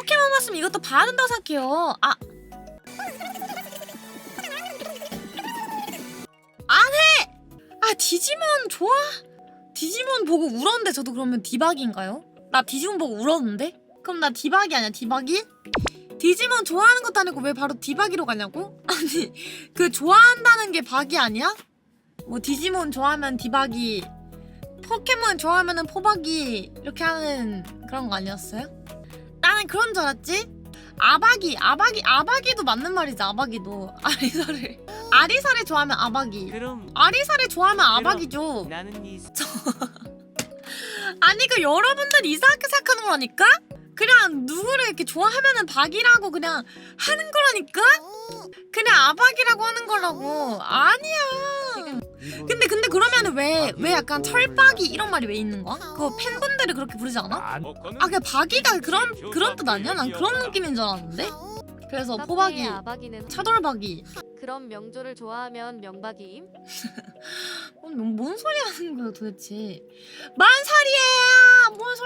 포켓몬 봤으면 이것도 봐야 된다고 생각해요. 아. 안 해! 아, 디지몬 좋아? 디지몬 보고 울었는데 저도 그러면 디박인가요? 나 디지몬 보고 울었는데? 그럼 나 디박이 아니야, 디박이? 디지몬 좋아하는 것도 아니고 왜 바로 디박이로 가냐고? 아니, 그 좋아한다는 게 박이 아니야? 뭐 디지몬 좋아하면 디박이, 포켓몬 좋아하면은 포박이 이렇게 하는 그런 거 아니었어요? 나는 그런 줄 알았지? 아박이, 아박이, 아박이도 맞는 말이지, 아박이도. 아리사를. 아리사를 좋아하면 아박이. 그럼 아리사를 좋아하면 아박이죠. 나는 이 아니 그 여러분들 이상하게 생각하는 거라니까? 그냥 누구를 이렇게 좋아하면은 박이라고 그냥 하는 거라니까? 그냥 아박이라고 하는 거라고 아니야 근데 근데 그러면은 왜왜 약간 철박이 이런 말이 왜 있는 거야? 그거 팬분들이 그렇게 부르지 않아? 아 그냥 박이가 그런 그런 뜻 아니야? 난 그런 느낌인 줄 알았는데 그래서 포박이 아박이는 차돌박이 그런 명조를 좋아하면 명박이임? 어, 뭔, 뭔 소리 하는 거야 도대체 만 살이야 뭔